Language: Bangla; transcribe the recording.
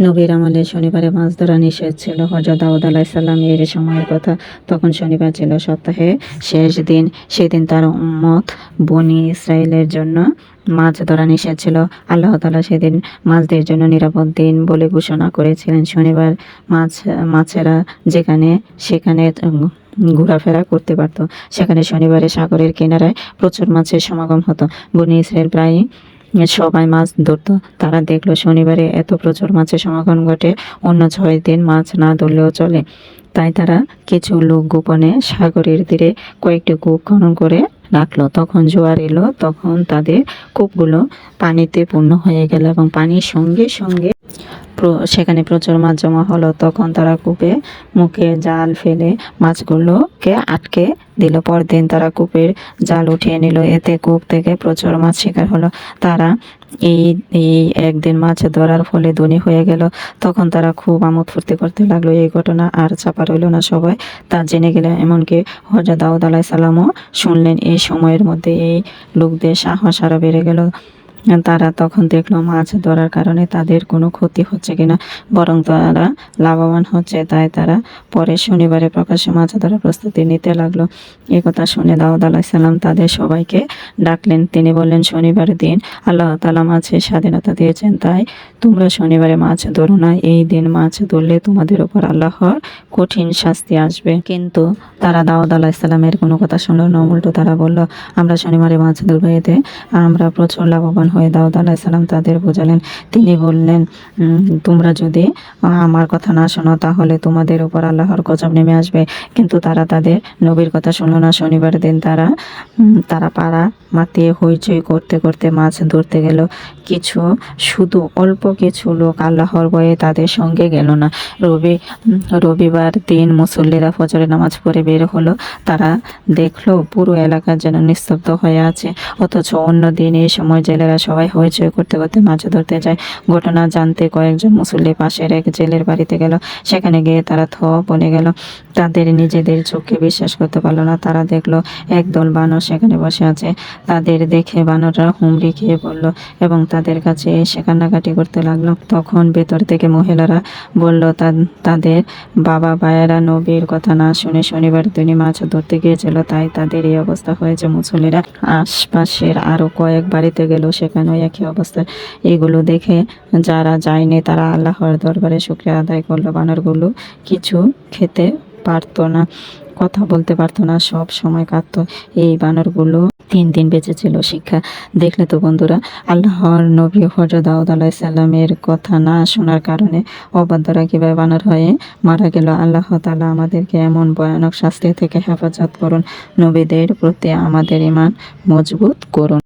নবীর আমলে শনিবারে মাছ ধরা নিষেধ ছিল। হজরত দাউদ আলাইসাল্লাম এর সময়ের কথা তখন শনিবার ছিল। সপ্তাহে শেষ দিন সেদিন তার উম্মত বনি ইসরায়েলের জন্য মাছ ধরা নিষেধ ছিল। আল্লাহ তালা সেদিন মাছদের জন্য নিরাপদ দিন বলে ঘোষণা করেছিলেন। শনিবার মাছ, মাছেরা যেখানে, সেখানে ঘোরাফেরা করতে পারত। সেখানে শনিবারে সাগরের কিনারায় প্রচুর মাছের সমাগম হতো। বনি ইসরায়েল প্রায় সবাই মাছ ধরত। তারা দেখল শনিবারে এত প্রচুর মাছের সমাগম ঘটে, অন্য ছয় দিন মাছ না ধরলেও চলে। তাই তারা কিছু লোক গোপনে সাগরের তীরে কয়েকটি কূপ খনন করে রাখল। তখন জোয়ার এলো, তখন তাদের কূপগুলো পানিতে পূর্ণ হয়ে গেল এবং পানির সঙ্গে সঙ্গে সেখানে প্রচুর মাছ জমা হলো। তখন তারা কূপে মুখে জাল ফেলে মাছগুলোকে আটকে দিল। পরদিন তারা কূপের জাল উঠিয়ে নিল। এতে কূপ থেকে প্রচুর মাছ শিকার হলো। তারা এই এই একদিন মাছ ধরার ফলে ধনী হয়ে গেল। তখন তারা খুব আমোদ ফুর্তি করতে লাগল। এই ঘটনা আর চাপা রইল না সবাই। তা জেনে গেলে এমনকি হজরত দাউদ আলাহ সালামও শুনলেন। এই সময়ের মধ্যে এই লোকদের সাহস আরও বেড়ে গেল। তারা তখন দেখল মাছ ধরার কারণে তাদের কোনো ক্ষতি হচ্ছে কিনা, বরং তারা লাভবান হচ্ছে, তাই তারা পরে শনিবারে প্রকাশ্যে মাছ ধরার প্রস্তুতি নিতে লাগল। এ কথা শুনে দাউদ আলাহিসাল্লাম তাদের সবাইকে ডাকলেন। তিনি বললেন, শনিবার দিন আল্লাহ তালা মাছের স্বাধীনতা দিয়েছেন, তাই তোমরা শনিবারে মাছ ধরো না। এই দিন মাছ ধরলে তোমাদের উপর আল্লাহর কঠিন শাস্তি আসবে। কিন্তু তারা দাউদ আলাহিসাল্লামের কোনো কথা শুনলো না, উল্টো তারা বলল, আমরা শনিবারে মাছ ধরবো এতে আমরা প্রচুর লাভবান হয়ে দাউদ আলাহিসাল্লাম তাদের বোঝালেন। তিনি বললেন তোমরা যদি আমার কথা না শোনো তাহলে তোমাদের উপর আল্লাহর গজব নেমে আসবে। কিন্তু তারা তাদের নবীর কথা শুনলো না। শনিবার দিন তারা তারা পাড়া মাতিয়ে হইচই করতে করতে মাছ ধরতে গেল। কিছু, শুধু অল্প কিছু লোক আল্লাহর বয়ে তাদের সঙ্গে গেল না। রবি রবিবার দিন মুসল্লিরা ফজরে নামাজ পড়ে বের হলো, তারা দেখল পুরো এলাকা যেন নিস্তব্ধ হয়ে আছে। অথচ অন্য দিন এই সময় জেলেরা সবাই হইচই করতে করতে মাছ ধরতে যায়। ঘটনা জানতে কয়েকজন মুসল্লি পাশের এক জেলের বাড়িতে গেল। সেখানে গিয়ে তারা থ বনে গেল। তাদের নিজেদের চোখে বিশ্বাস করতে পারল না। তারা দেখল একদল বানর সেখানে বসে আছে। তাদের দেখে বানররা হুমড়ি খেয়ে পড়ল এবং তাদের কাছে এসে কান্নাকাটি করতে লাগল। তখন ভেতর থেকে মহিলারা বলল তাদের বাবা ভাইয়েরা নবীর কথা না শুনে শনিবার তিনি মাছ ধরতে গিয়েছিল, তাই তাদের এই অবস্থা হয়েছে। মুসলিরা আশপাশের আরও কয়েক বাড়িতে গেল, সেখানেও একই অবস্থা। এগুলো দেখে যারা যায়নি, তারা আল্লাহর দরবারে শুক্রিয়া আদায় করল। বানরগুলো কিছু খেতে পারতো না, কথা বলতে পারতো না, সব সময় কাঁদতো। এই বানরগুলো তিন দিন বেঁচে ছিল শিক্ষা। দেখলে তো বন্ধুরা, আল্লাহর নবী হজরত দাউদ আলাইসাল্লামের কথা না শোনার কারণে অবাধ্যরা কীভাবে বানর হয়ে মারা গেল? আল্লাহ তালা আমাদেরকে এমন ভয়ানক শাস্তি থেকে হেফাজত করুন। নবীদের প্রতি আমাদের ইমান মজবুত করুন।